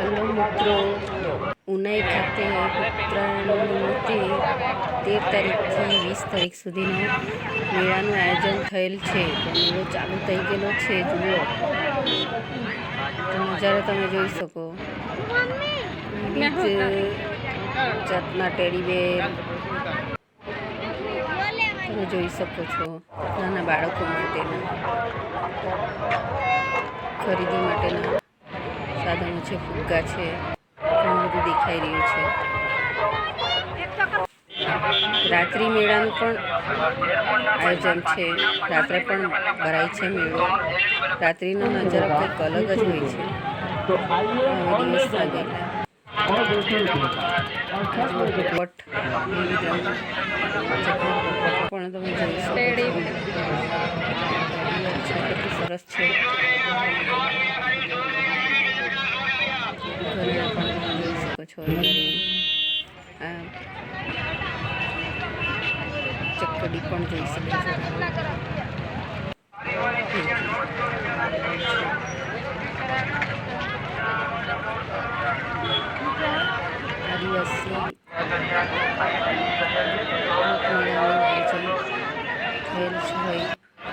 Hello મિત્રો. ઉનાઈ ખાતે ઉત્તરાયણની મૂર્તિ તેર તારીખથી વીસ તારીખ સુધીનો મેળાનું આયોજન થયેલ છે. મેળો ચાલુ થઈ ગયેલો છે. જુઓ. નજારો તમે જોઈ શકો. જાતના ટેડીબેર તમે જોઈ શકો છો નાના બાળકો માટેના ખરીદી માટેના સાધનો છે ફુગ્ગા છે ઘણું બધું દેખાઈ રહ્યું છે. રાત્રિ મેળાનું પણ આયોજન છે. રાત્રે પણ ભરાય છે મેળો. રાત્રિનો નજારો કંઈક અલગ જ હોય છે. દિવસ લાગેલા પણ તમે જોઈ શકો સરસ છે. જોઈ શકો છો આ ચક્કડી પણ જોઈ શકો છો આદિવાસી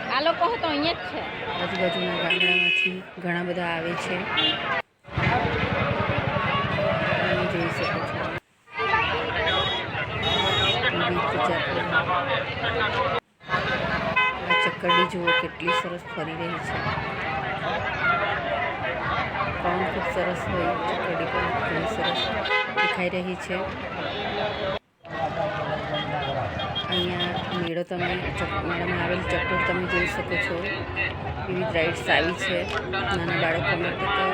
આ લોકો તો અહીંયા જ છે. આજુબાજુના ગામડામાંથી ઘણા બધા આવે છે. જુઓ કેટલી સરસ ફરી રહી છે. પણ ખૂબ સરસ હોય, ચકડી પણ ઘણી સરસ દેખાઈ રહી છે. અહીંયા મેળો તમે મેળામાં આવેલ ચક્કર તમે જોઈ શકો છો. વિવિધ રાઇડ્સ આવી છે. નાના બાળકો માટે તો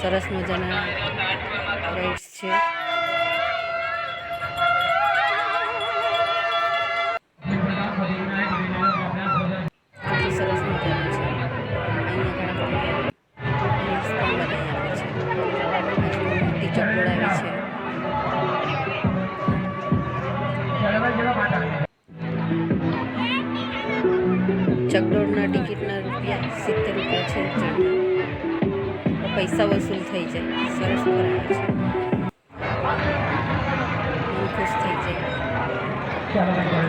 સરસ મજાના રાઇડ્સ છે. પૈસા વસૂલ થઈ જાય. સરસ કરાવે છે. મન ખુશ થઈ જાય.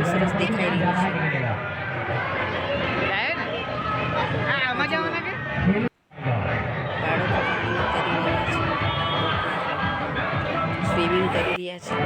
સરસ દેખાઈ છે રહ્યા છે. સ્વિમિંગ કરી રહ્યા છે.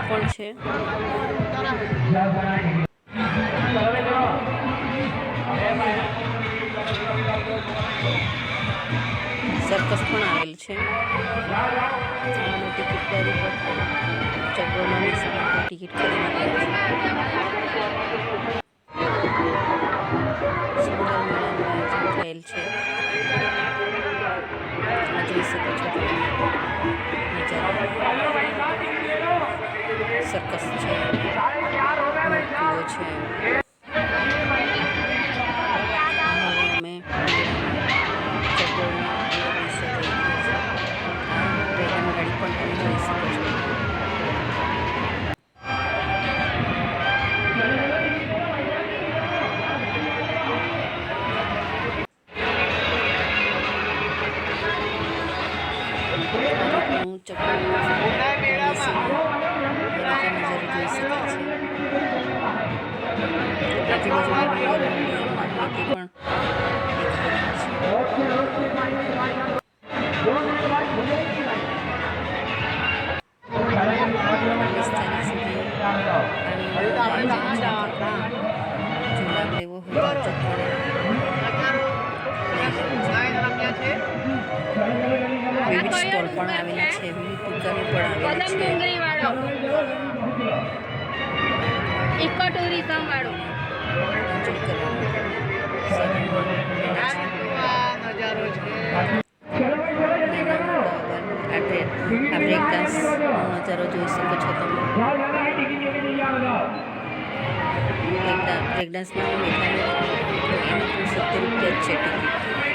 મોટકુઓ પણ છે સર્કસ પણ આવેલ છે આ મોટી ટિકિટદારી પર ચકડોળમાં બેસી માટે ટિકિટ ખરીદી રહ્યા છે સુંદર મેળાનું આયોજન થયેલ છે આ જોઈ શકો છો સર્કસ છે મોટકુઓ છે લાભ લેવો વિવિધ સ્ટોલ પણ. આવેલા છે વિવિધ દુકાનો પણ આવેલી છે વાળો. ઇકો ટુરિઝમ વાળું મેળા છે. નજારો જોઈ શકો છો તમે બ્રેક ડા- બ્રેક ડાન્સમાં મેઘાલય એમાં પણ સિત્તેર રૂપિયા છે ટિકિટ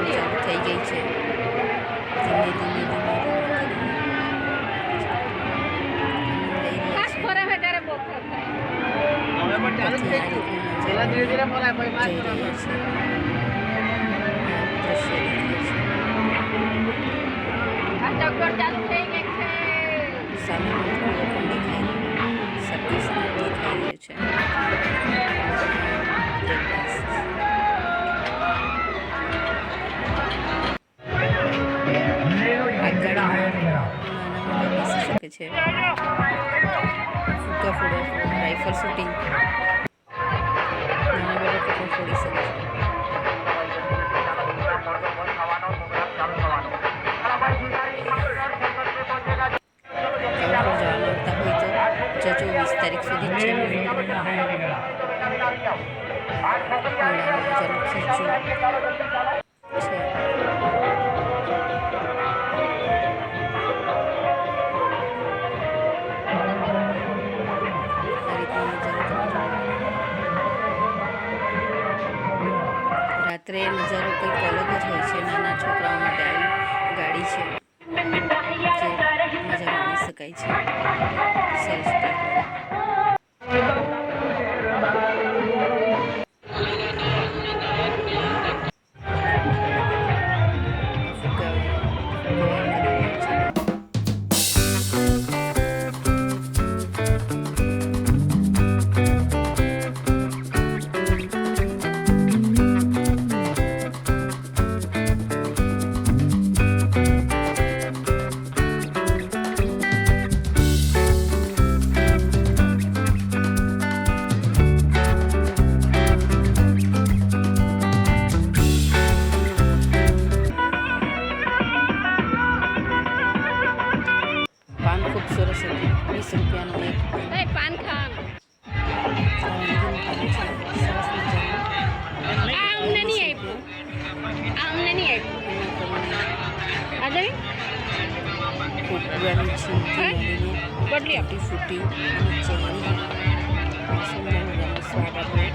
ચાલુ થઈ ગઈ છે ધીમે ધીમે ધીમે ધીમે કરીને આનંદ શકે છે ફૂગા ફોડવા રાઇફલ શૂટિંગ નાના બાળકો પણ ફોડી શકે છે તમે પણ જવા માંગતા હોય તો જજો વીસ તારીખ સુધી જ છે મેળાનો નજારો ખીચું રાત્રે નજારો કંઈક અલગ જ હોય છે. નાના છોકરાઓ માટે આવી ગાડી છે. મજા માણી શકાય છે. સેલ્ફ આપ્યું ફૂટવાની જોઈ બદલી આપી ફૂટી? મજાનો સ્વાદ આપણે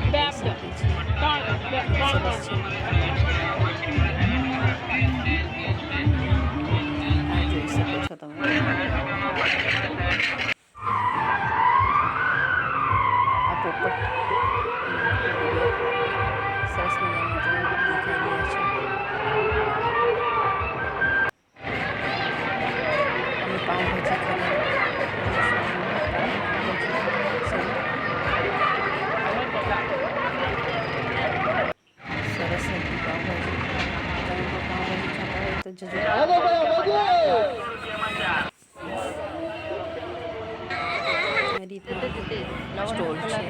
સ્ટોલ છે.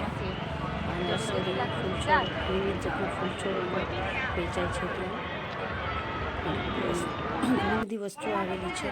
આ નર્સરી ફૂલછોડ વિવિધ જાતના ફૂલછોડ વેચાય છે ત્યાં. ઘણી બધી વસ્તુઓ આવેલી છે.